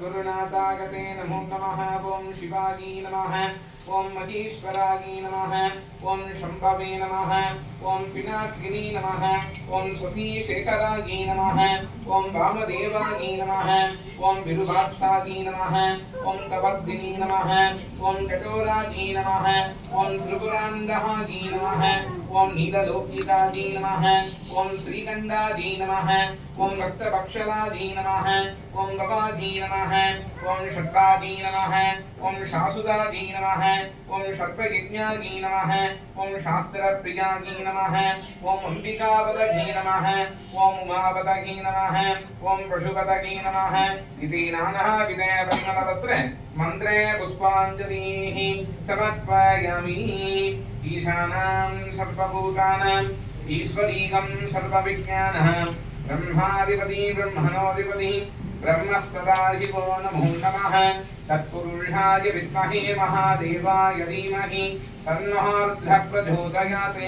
सद्गुरुनाथागते नमो नमः। ॐ शिवागी नमः। ॐ महेश्वरागी नमः। ॐ शम्भवे नमः। ओम पिनाकिनी नमः ओम शशि शेखरागी नमः ओम वामदेवागी नमः ओम विरूपाक्षागी नमः ओम कवर्धिनी नमः ओम कठोरागी नमः ओम त्रिपुरांदहागी नमः ओम नीललोकितागी नमः ओम श्रीकंडागी नमः ओम भक्तभक्षलागी नमः ओम गवागी नमः ओम षट्कागी नमः ओम शासुदागी नमः ओम सर्वयज्ञागी नमः ओम शास्त्रप्रियागी नमः ॐ अम्बिकापदगी नमः। ॐ उमापदगी नमः। ॐ पशुपदगी नमः। इति नानाविधयरत्नपत्र मन्त्रे पुष्पाञ्जलीः। समर्पयामि ईशानां सर्वभूतानाम् ईश्वरीकं सर्वविज्ञानः। ब्रह्माधिपति ब्रह्मणोऽधिपति ब्रह्मस्तदा शिवो नमो नमः। तत्पुरुषाय विद्महे महादेवाय धीमहि तन्नः रुद्रः प्रचोदयात्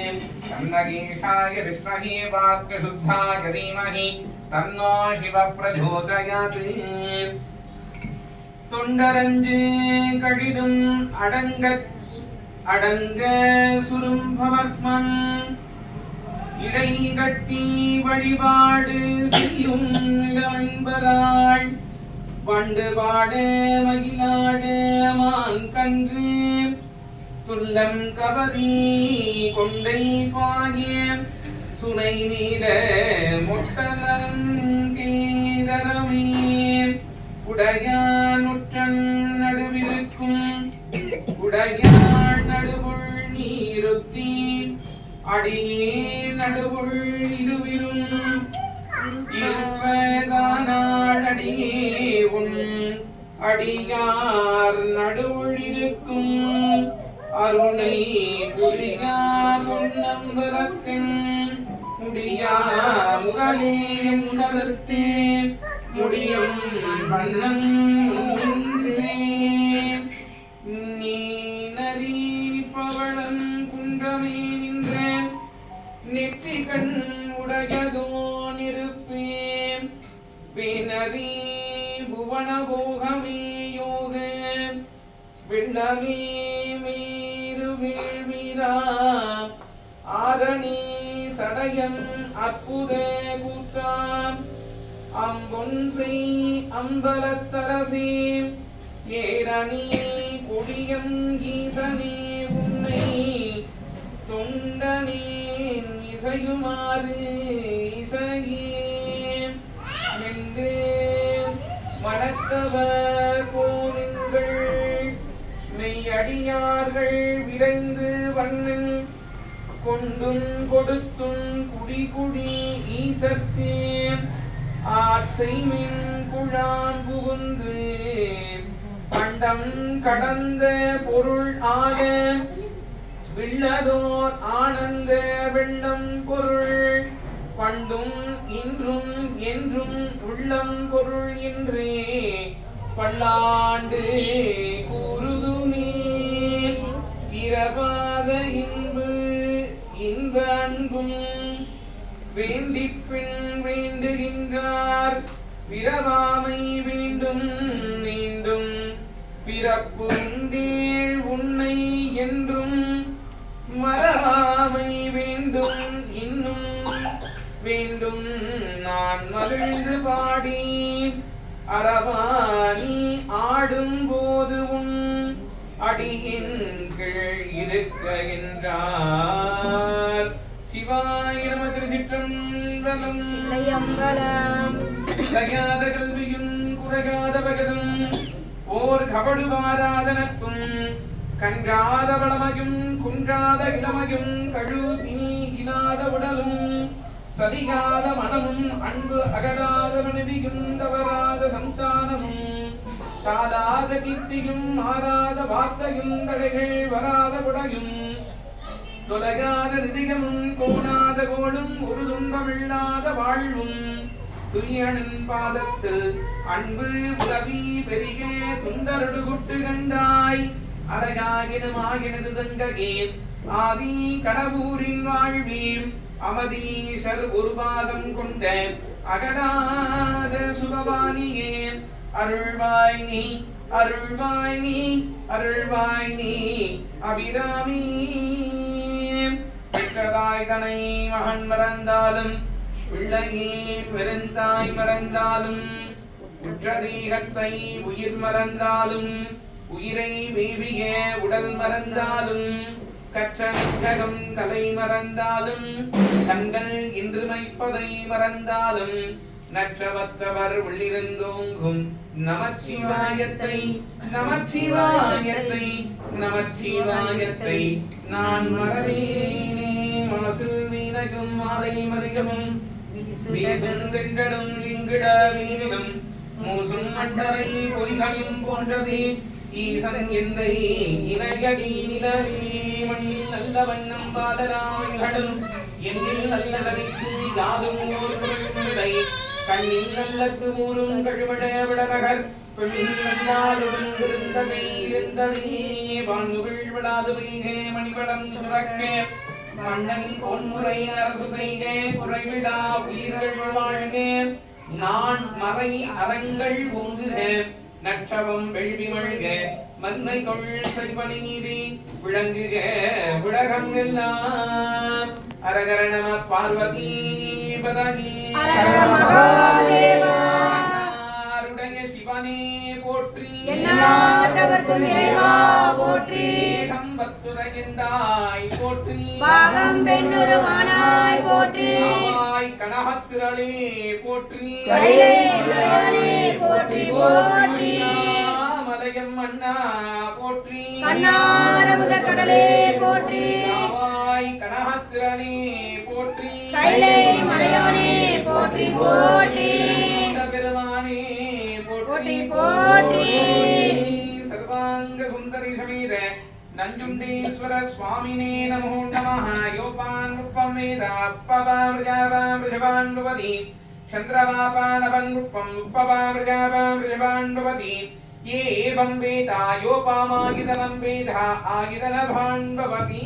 तन्नगेशाय विद्महे वाक्यशुद्धाय धीमहि तन्नो शिवः प्रचोदयात् தொண்டரஞ்சு கடிதும் அடங்க அடங்க சுரும்பவர்மன் இடை கட்டி வழிபாடு செய்யும் இடமென்பராள் வண்டு பாடு மகிழாடு மான் கன்று. துல்லம் கபரி கொண்டை பாகிய சுனை நீல முட்டலம் கீதரமே உடையானுற்றன் நடுவிருக்கும். உடையான் நடுவுள் நீருத்தி. அடியே நடுவுள் இருவிரும். அடியார் நடுவுள் அருணை புரியார் முன்னம்பலத்தின் முடியா முகலேயும் கருத்தே. முடியும் வண்ணம் ஒன்றே. நீ பவளம் குன்றமே நின்ற. நெற்றி கண் உடையதோ நிருப்பேன். பினரி புவன போகமே யோக விண்ணமே மீறு ஆரணி சடையம் அற்புத கூற்றாம் அம்பொன்சை அம்பலத்தரசே ஏரணி கொடியம் ஈசனே உன்னை தொண்டனே இசையுமாறு இசையே நின்று மனத்தவர் போனுங்கள் மெய்யடியார்கள் விரைந்து வண்ணன். கொண்டும் கொடுத்தும் குடி குடி ஈசத்தேன். ஆசைமின் குழாம் புகுந்து பண்டம் கடந்த பொருள் ஆன வில்லதோர் ஆனந்த வெள்ளம் பொருள். பண்டும் இன்றும் என்றும் உள்ளம் பொருள் என்றே பல்லாண்டு கூறுதுமே இரவாத இன்பு இன்ப அன்பும் வேண்டிப் பின் வேண்டுகின்றார். பிறவாமை வேண்டும் மீண்டும் பிறப்பு நான் மகிழ்ந்து பாடி அரவாணி ஆடும் போது உன் அடியின் கீழ் இருக்க என்றார். சிவாய நம திருச்சிற்றம்பலம். குறையாத கல்வியும் குறையாத பகதும் ஓர் கபடு வாராத நட்பும் கன்றாத வளமையும் குன்றாத இளமையும் கழு இனி இனாத உடலும். சலிகாத மனமும் அன்பு அகடாத மனைவியும் சந்தானமும் தாதாத கீர்த்தியும் மாறாத வார்த்தையும் தடைகள் வராத குடையும் தொலகாத நிதியமும் கோணாத கோடும் ஒரு துன்பமில்லாத வாழ்வும் துரியனின் பாதத்தில் அன்பு உதவி பெரிய சுந்தரடு குட்டு கண்டாய் அழகாகினும் ஆகினது தங்ககே ஆதி கடவுரின் வாழ்வீர் அமதீசர் ஒரு பாகம் கொண்ட அகலாத சுபவாணியே. அருள்வாய் நீ அருள்வாய் நீ அருள்வாய் நீ அபிராமி. பெற்றதாய் தனை மகன் மறந்தாலும் பிள்ளையே பெருந்தாய் மறந்தாலும் உற்றதீகத்தை உயிர் மறந்தாலும் உயிரை மேவிய உடல் மறந்தாலும் கற்றகம் கலை மறந்தாலும் கண்கள் இன்று மைப்பதை மறந்தாலும் நற்றவத்தவர் உள்ளிருந்தோங்கும் நமச்சிவாயத்தை நமச்சிவாயத்தை நமச்சிவாயத்தை நான் மறவேனே மனசில் வீணகும் மாலை மதிகமும் வீசும் திண்டடும் இங்கிட வீணிலும் மூசும் மண்டரை பொய்கையும் போன்றதே. ஈசன் எந்தை இணையடி நிலவே மண்ணில் நல்ல வண்ணம் பாதராமைகளும் என்னில் நல்ல கதைக்கு யாதும் கண்ணில் நல்லக்கு ஊரும் கழுமட விடநகர் பெண்ணில் இருந்ததே. வான்முகில் விடாது வைகே மணிவடம் சுரக்கே. மன்னன் பொன்முறை அரசு செய்க குறைவிடா உயிர்கள் வாழ்க. நான் மறை அறங்கள் ஒங்குகிறேன் நற்றவம் வெள்வி மழ்க மன்மை கொள் செய்வனீதி விளங்குக உலகம் எல்லாம். அரகர நம பார்வதி பதகி. சிவனே போற்றி. எந்நாட்டவர்க்கும் இறைவா போற்றி. ஏகம்பத்துரையந்தாய் போற்றி. பாகம் பெண்ணுருவானாய் போற்றி. ஆவாய் கனகத்திரளே போற்றி. போற்றி போற்றி. மலையம் மன்னா போற்றி. கண்ணாரமுத கடலே போற்றி. ஆவாய் கனகத்திரளே போற்றி. கைலை மலையானே போற்றி போற்றி. பெருமானே போற்றி போற்றி சர்வாங்க சுந்தரி சமேத நஞ்சுண்டீஸ்வர சுவாமினே நமோ நமः யோபான் உப்பம் வேத அப்பவாம் ரிஜாவாம் ரிஜவான் பவதி சந்திரவாபானவன் உப்பம் உப்பவாம் ரிஜாவாம் ரிஜவான் பவதி ये एवं वेदा योपामागिदनं वेदा आगिदनभान् भवति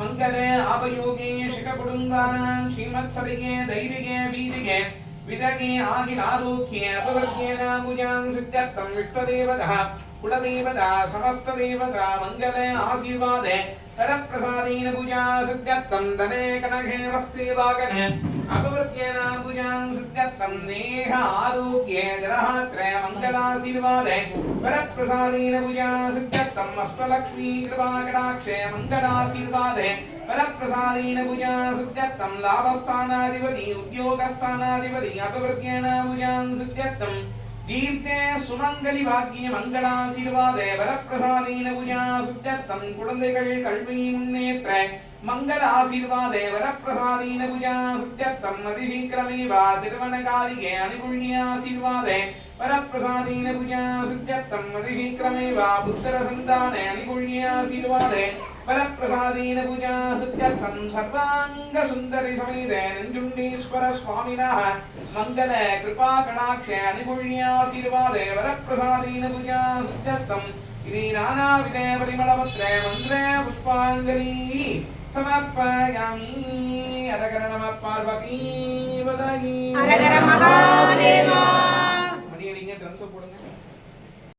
मङ्गल आपयोगे शिखकुटुम्बानां श्रीमत्सरिगे दैरिगे वीरिगे विदगे आगिलारोग्ये अपवर्ग्ये नाम्बुजां सिद्ध्यर्थं विश्वदेवतः कुलदेवता, समस्तदेवता मङ्गले आशीर्वादे, करप्रसादेन पूजा सिद्ध्यर्थं धने कनघे वस्त्रे वागने। अपवृत्येन पूजां सिद्ध्यर्थं देह आरोग्ये जलहात्रे मङ्गलाशीर्वादे वरप्रसादेन पूजा सिद्ध्यर्थम् अष्टलक्ष्मी कृपाकटाक्षे मङ्गलाशीर्वादे वरप्रसादेन पूजा सिद्ध्यर्थं लाभस्थानाधिपति उद्योगस्थानाधिपति अपवृत्येन पूजां सिद्ध्यर्थम् தீர்த்தே சுமங்கலி பாக்கிய மங்களாசீர்வாதே வரப்பிரசாதீன பூஜா சுத்தத்தம் குழந்தைகள் கல்வி முன்னேற்ற மங்கள ஆசீர்வாதே வரப்பிரசாதீன பூஜா சுத்தத்தம் அதிசீக்கிரமேவா திருவனகாலிகே அனுகுண்ய ஆசீர்வாதே வரப்பிரசாதீன பூஜா சுத்தத்தம் அதிசீக்கிரமேவா புத்திர சந்தானே அனுகுண்ய ஆசீர்வாதே வரப்பிரசாதீன பூஜா சுத்தத்தம் சர்வாங்க சுந்தரி சமேதே நஞ்சுண்டீஸ்வர சுவாமினः மங்கள கிருபா சமர்ப்பயாமி அரகர நம பார்வதி அரகர மகாதேவா மணி அடிங்க ட்ரம்ஸ் போடுங்க